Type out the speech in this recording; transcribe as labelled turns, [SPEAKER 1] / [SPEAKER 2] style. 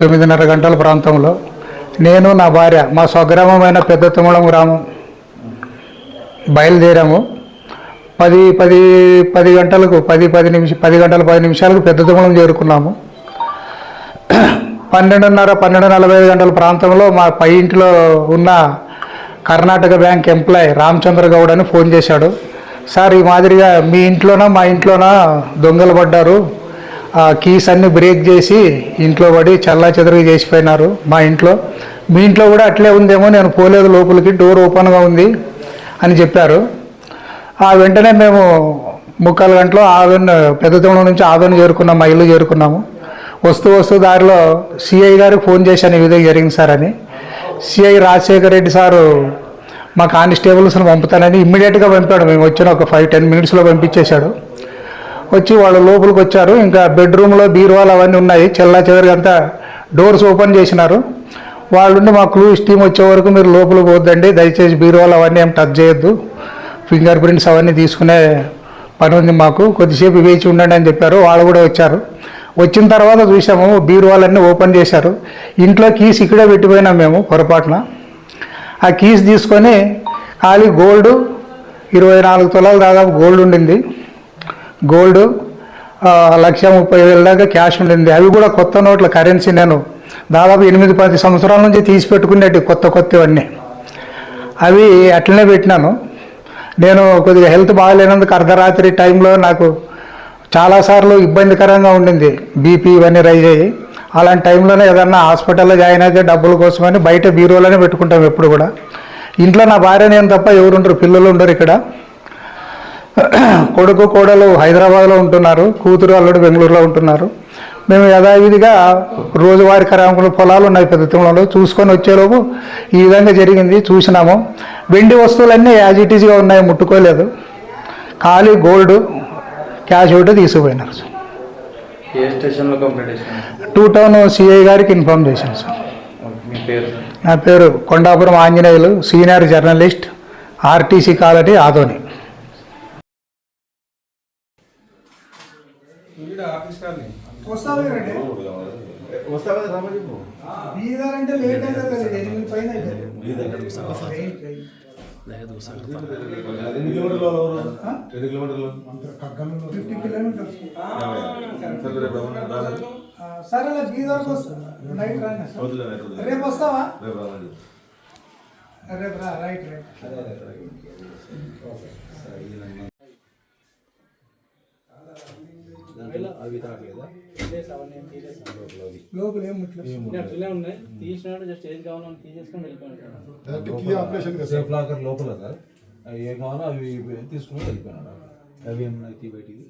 [SPEAKER 1] తొమ్మిదిన్నర గంటల ప్రాంతంలో నేను నా భార్య మా స్వగ్రామమైన పెద్ద తుమ్మలం గ్రామం బయలుదేరాము. పది పది పది గంటలకు పది పది నిమిషం పది గంటల పది నిమిషాలకు పెద్ద తుమ్మలం చేరుకున్నాము. పన్నెండున్నర పన్నెండు నలభై ఐదు గంటల ప్రాంతంలో మా పై ఇంట్లో ఉన్న కర్ణాటక బ్యాంక్ ఎంప్లాయ్ రామచంద్ర గౌడ్ అని ఫోన్ చేశాడు. సార్ ఈ మాదిరిగా మీ ఇంట్లోనా మా ఇంట్లోనా? దొంగలు పడ్డారు. ఆ కీస్ అన్ని బ్రేక్ చేసి ఇంట్లో పడి చల్లా చెదరగా చేసిపోయినారు మా ఇంట్లో. మీ ఇంట్లో కూడా అట్లే ఉందేమో నేను పోలేదు లోపలికి డోర్ ఓపెన్గా ఉంది అని చెప్పారు. ఆ వెంటనే మేము ముక్కాలు గంటలో పెద్ద పెద్దతోమ నుంచి ఆవెన్ చేరుకున్నాం మా ఇల్లు చేరుకున్నాము. వస్తూ వస్తూ దారిలో సిఐ గారికి ఫోన్ చేశాను ఈ విధంగా జరిగింది సార్ అని. సిఐ రాజశేఖర రెడ్డి సారు మా కానిస్టేబుల్స్ని పంపుతానని ఇమ్మీడియట్గా పంపాడు. మేము వచ్చిన ఒక ఫైవ్ టెన్ మినిట్స్లో పంపించేశాడు. వచ్చి వాళ్ళు లోపలికి వచ్చారు. ఇంకా బెడ్రూమ్లో బీరువాలు అవన్నీ ఉన్నాయి. చెల్లా చివరికి అంతా డోర్స్ ఓపెన్ చేసినారు. వాళ్ళుండి మా క్లూ టీం వచ్చే వరకు మీరు లోపలికి పోద్దండి. దయచేసి బీరువాలు అవన్నీ ఏం టచ్ చేయొద్దు. ఫింగర్ ప్రింట్స్ అవన్నీ తీసుకునే పని ఉంది మాకు. కొద్దిసేపు వేచి ఉండండి అని చెప్పారు. వాళ్ళు కూడా వచ్చారు. వచ్చిన తర్వాత చూసాము బీరువాలన్నీ ఓపెన్ చేశారు. ఇంట్లో కీస్ ఇక్కడే పెట్టిపోయినాం మేము పొరపాటున. ఆ కీస్ తీసుకొని ఖాళీ గోల్డ్ ఇరవై నాలుగు తులాలు దాదాపు గోల్డ్ ఉండింది. గోల్డ్ లక్ష ముప్పై వేల దాకా క్యాష్ ఉండింది. అవి కూడా కొత్త నోట్ల కరెన్సీ నేను దాదాపు ఎనిమిది పది సంవత్సరాల నుంచి తీసి పెట్టుకునేటి కొత్త కొత్తవన్నీ. అవి అట్లనే పెట్టినాను. నేను కొద్దిగా హెల్త్ బాగాలేనందుకు అర్ధరాత్రి టైంలో నాకు చాలాసార్లు ఇబ్బందికరంగా ఉండింది. బీపీ ఇవన్నీ రైజ్ అయ్యి. అలాంటి టైంలోనే ఏదన్నా హాస్పిటల్లో జాయిన్ అయితే డబ్బుల కోసమని బయట బీరోలోనే పెట్టుకుంటాం ఎప్పుడు కూడా. ఇంట్లో నా భార్య నేను తప్ప ఎవరుంటారు పిల్లలు ఉండరు ఇక్కడ. కొడుకు కోడలు హైదరాబాద్లో ఉంటున్నారు కూతురు అల్లుడు బెంగళూరులో ఉంటున్నారు. మేము యథావిధిగా రోజువారి కరాంకులు పొలాలు ఉన్నాయి పెద్ద తిరుమలలో చూసుకొని వచ్చేలోపు ఈ విధంగా జరిగింది చూసినాము. వెండి వస్తువులన్నీ యాజ్ ఇట్ ఈజ్గా ఉన్నాయి ముట్టుకోలేదు. ఖాళీ గోల్డ్ క్యాష్ ఒకటి తీసుకుపోయినారు సార్.
[SPEAKER 2] ఏ స్టేషన్లో కంప్లీట్ చేసినారు
[SPEAKER 1] టూ టౌన్ సిఐ గారికి ఇన్ఫామ్ చేశాను సార్. నా పేరు Kondapuram Anjaneyulu senior journalist RTC colony Adoni.
[SPEAKER 3] అంటే లేట్ పైన
[SPEAKER 4] ఎన్ని కిలోమీటర్లు? ఎన్ని కిలోమీటర్లు?
[SPEAKER 3] Fifty kilometres.
[SPEAKER 4] సరే
[SPEAKER 3] బీదర్కి వస్తా. నైట్
[SPEAKER 4] వద్దులే, రేపు
[SPEAKER 3] వస్తావా. రేపు రా రైట్ రైట్. లోపల ఏం ముట్లేదు
[SPEAKER 5] ఇలా ఉన్నాయి. తీసినాడు జస్ట్ ఏది కావాలని తీసేసుకొని వెళ్ళిపోయాడు
[SPEAKER 6] సేఫ్ లాకర్ లోపల సార్? అవి ఏం కావాలో అవి తీసుకుని వెళ్ళిపోయినాడు. అవి ఏమన్నా తీ బయటికి